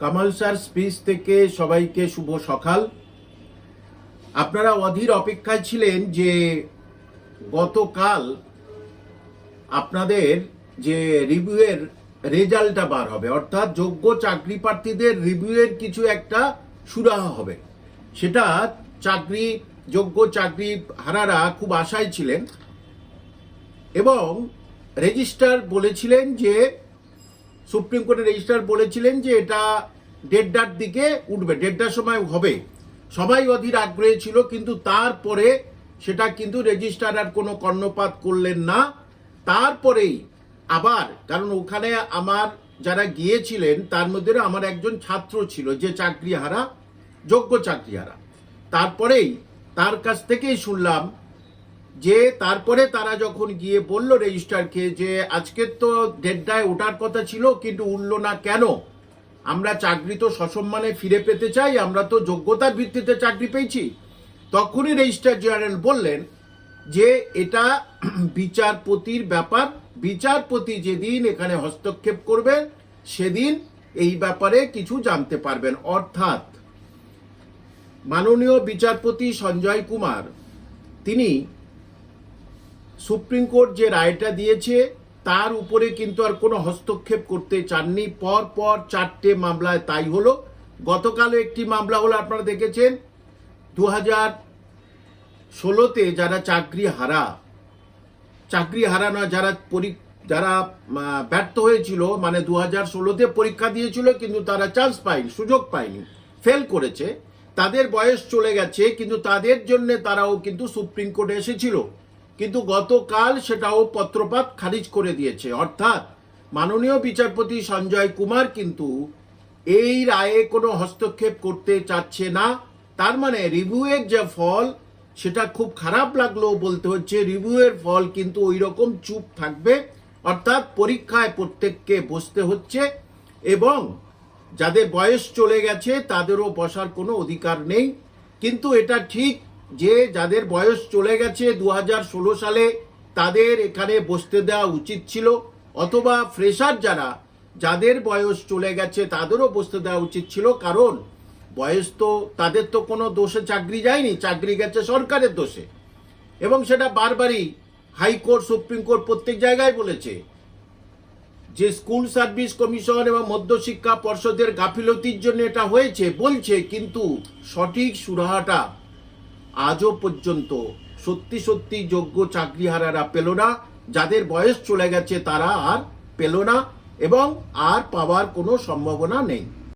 Kamal sir speech থেকে সবাইকে শুভ সকাল। আপনারা অধীর অপেক্ষায় ছিলেন যে গতকাল আপনাদের যে রিভিউয়ের রেজাল্টটা বার হবে, অর্থাৎ যোগ্য চাকরি প্রার্থীদের রিভিউয়ের কিছু একটা সুরাহা হবে। সেটা চাকরি, যোগ্য চাকরি হারারা খুব আশায় ছিলেন এবং রেজিস্টার বলেছিলেন যে সুপ্রিম কোর্টের রেজিস্ট্রার বলেছিলেন যে এটা দেড়টার দিকে উঠবে, দেড়টার সময় হবে। সবাই অধীর আগ্রহী ছিল, কিন্তু তারপরে সেটা কিন্তু রেজিস্ট্রার আর কোনো কর্ণপাত করলেন না। তারপরেই আবার, কারণ ওখানে আমার যারা গিয়েছিলেন, তার মধ্যে আমার একজন ছাত্র ছিল যে চাকরি হারা যোগ্য চাকরি হারা তারপরেই তার কাছ থেকেই শুনলাম যে তারপরে তারা যখন গিয়ে বলল রেজিস্ট্রারকে যে আজকের তো দেড়টায় ওঠার কথা ছিল, কিন্তু উঠল না কেন? আমরা চাকরি তো সসম্মানে ফিরে পেতে চাই, আমরা তো যোগ্যতার ভিত্তিতে চাকরি পেয়েছি। তখনই রেজিস্ট্রার জেনারেল বললেন যে এটা বিচারপতির ব্যাপার। বিচারপতি যেদিন এখানে হস্তক্ষেপ করবেন, সেদিন এই ব্যাপারে কিছু জানতে পারবেন। অর্থাৎ মাননীয় বিচারপতি সঞ্জয় কুমার, তিনি সুপ্রিম কোর্ট যে রায়টা দিয়েছে, তার উপরে কিন্তু আর কোনো হস্তক্ষেপ করতে চাননি। পর পর চারটে মামলায় তাই হলো। গতকালও একটি মামলা হলো, আপনারা দেখেছেন। দু হাজার ষোলোতে যারা চাকরি হারা, চাকরি হারানো যারা পরি, যারা ব্যর্থ হয়েছিল মানে দু হাজার ষোলোতে পরীক্ষা দিয়েছিল, কিন্তু তারা চান্স পায়নি, সুযোগ পায়নি, ফেল করেছে। তাদের বয়স চলে গেছে, কিন্তু তাদের জন্য তারাও কিন্তু সুপ্রিম কোর্টে এসেছিল। কিন্তু গতকাল সেটাও পত্রপাত খারিজ করে দিয়েছে। অর্থাৎ মাননীয় বিচারপতি সঞ্জয় কুমার কিন্তু এই রায়ে কোনো হস্তক্ষেপ করতে চাচ্ছে না। তার মানে রিভিউয়ের যে ফল, সেটা খুব খারাপ লাগল বলতে হচ্ছে। রিভিউয়ের ফল কিন্তু ওই রকম চুপ থাকবে। অর্থাৎ পরীক্ষায় প্রত্যেককে বসতে হচ্ছে এবং যাদের বয়স চলে গেছে, তাদেরও বসার কোনো অধিকার নেই। কিন্তু এটা ঠিক যে যাদের বয়স চলে গেছে দু হাজার ষোলো সালে, তাদের এখানে বসতে দেওয়া উচিত ছিল। অথবা ফ্রেশার যারা, যাদের বয়স চলে গেছে, তাদেরও বসতে দেওয়া উচিত ছিল। কারণ বয়স তো, তাদের তো কোনো দোষে চাকরি যায়নি, চাকরি গেছে সরকারের দোষে। এবং সেটা বারবারই হাইকোর্ট সুপ্রিম কোর্ট প্রত্যেক জায়গায় বলেছে। যে স্কুল সার্ভিস কমিশন এবং মধ্যশিক্ষা পর্ষদের গাফিলতির জন্য এটা হয়েছে, বলছে, কিন্তু সঠিক সুরাহাটা আজও পর্যন্ত সত্যি সত্যি যোগ্য চাকরিহারারা পেল না। যাদের বয়স চলে গেছে তারা আর পেল না এবং আর পাওয়ার কোনো সম্ভাবনা নেই।